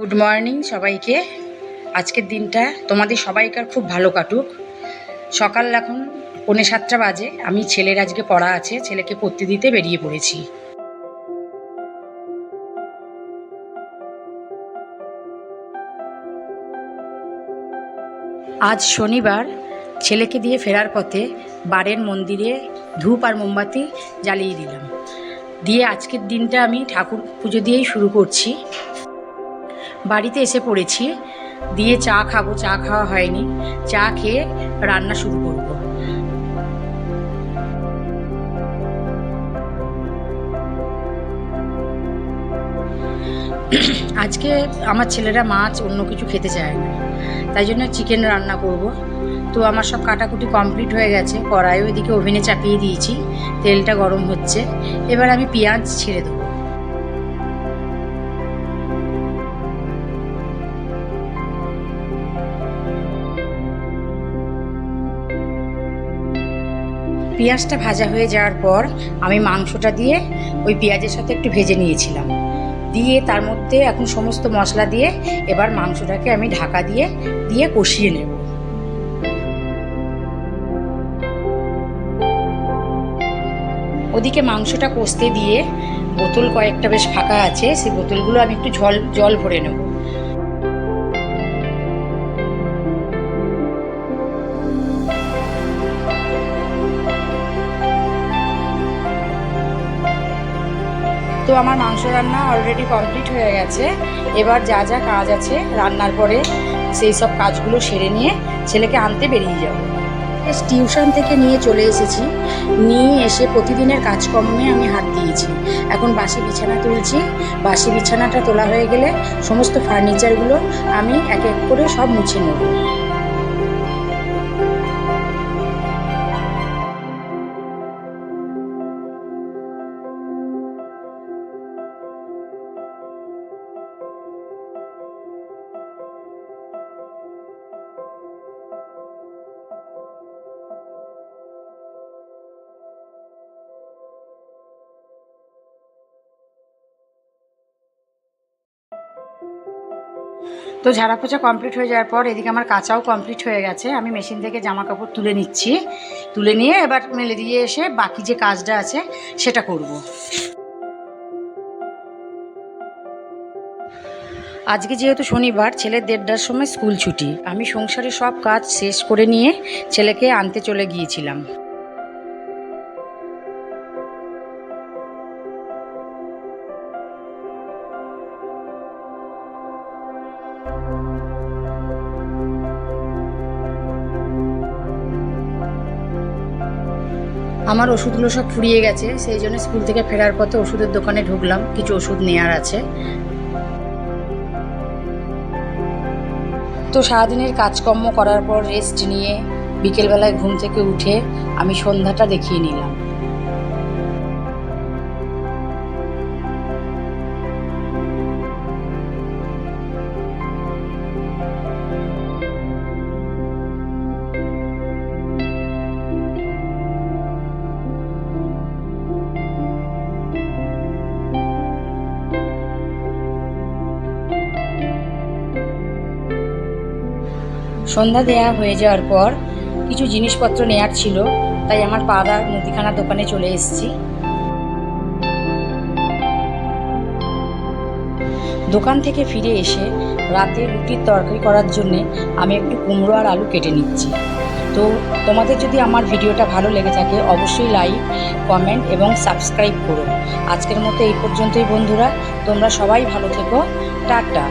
Good morning সবাইকে। আজকের দিনটা তোমাদের সবাইকার খুব ভালো কাটুক। সকাল এখন পৌনে সাতটা বাজে। আমি ছেলের আজকে পড়া আছে। ছেলেকে পড়তে দিতে বেরিয়ে পড়েছি। আজ শনিবার ছেলেকে দিয়ে ফেরার পথে বারের মন্দিরে ধূপ আর মোমবাতি জ্বালিয়ে দিলাম। দিয়ে আজকের দিনটা আমি ঠাকুর পুজো দিয়েই শুরু করছি। বাড়িতে এসে পড়েছি। দিয়ে চা খাব, চা খাওয়া হয়নি। চা খেয়ে রান্না শুরু করব। আজকে আমার ছেলেরা মাছ অন্য কিছু খেতে চায় না। তাই জন্য চিকেন রান্না করব। তো আমার সব কাটাকুটি কমপ্লিট হয়ে গেছে। কড়াইও এদিকে ওভেনে চাপিয়ে দিয়েছি। তেলটা গরম হচ্ছে। এবার আমি পেঁয়াজ ছেড়ে দেবো। পেঁয়াজটা ভাজা হয়ে যাওয়ার পর আমি মাংসটা দিয়ে ওই পেঁয়াজের সাথে একটু ভেজে নিয়েছিলাম। দিয়ে তার মধ্যে এখন সমস্ত মশলা দিয়ে এবার মাংসটাকে আমি ঢাকা দিয়ে দিয়ে কষিয়ে নেব। ওদিকে মাংসটা কষতে দিয়ে বোতল কয়েকটা বেশ ফাঁকা আছে, সেই বোতলগুলো আমি একটু জল জল ভরে নেব। তো আমার মাংস রান্না অলরেডি কমপ্লিট হয়ে গেছে। এবার যা যা কাজ আছে রান্নার পরে সেই সব কাজগুলো সেরে নিয়ে ছেলেকে আনতে বেরিয়ে যাব। টিউশন থেকে নিয়ে চলে এসেছি। নিয়ে এসে প্রতিদিনের কাজকর্মে আমি হাত দিয়েছি। এখন বাসি বিছানা তুলছি। বাসি বিছানাটা তোলা হয়ে গেলে সমস্ত ফার্নিচারগুলো আমি এক এক করে সব মুছে নেব। তো ঝাড়া পোছা কমপ্লিট হয়ে যাওয়ার পর এদিকে আমার কাঁচাও কমপ্লিট হয়ে গেছে। আমি মেশিন থেকে জামা কাপড় তুলে নিচ্ছি। তুলে নিয়ে এবার মেলে দিয়ে এসে বাকি যে কাজটা আছে, সেটা করব। আজকে যেহেতু শনিবার ছেলের দেড়টার সময় স্কুল ছুটি, আমি সংসারে সব কাজ শেষ করে নিয়ে ছেলেকে আনতে চলে গিয়েছিলাম। আমার ওষুধগুলো সব ফুরিয়ে গেছে, সেই জন্য স্কুল থেকে ফেরার পথে ওষুধের দোকানে ঢুকলাম, কিছু ওষুধ নেওয়ার আছে। তো সারাদিনের কাজকর্ম করার পর রেস্ট নিয়ে বিকেলবেলায় ঘুম থেকে উঠে আমি সন্ধ্যাটা দেখিয়ে নিলাম। সন্ধ্যা দেয়া হয়ে যাওয়ার পর কিছু জিনিসপত্র নেয়ার ছিল, তাই আমার পাড়ার মুদিখানা দোকানে চলে এসেছি। দোকান থেকে ফিরে এসে রাতে রুটির তরকারি করার জন্যে আমি একটু কুমড়ো আর আলু কেটে নিচ্ছি। তো তোমাদের যদি আমার ভিডিওটা ভালো লেগে থাকে, অবশ্যই লাইক, কমেন্ট এবং সাবস্ক্রাইব করো। আজকের মতো এই পর্যন্তই বন্ধুরা, তোমরা সবাই ভালো থেকো। টাটা।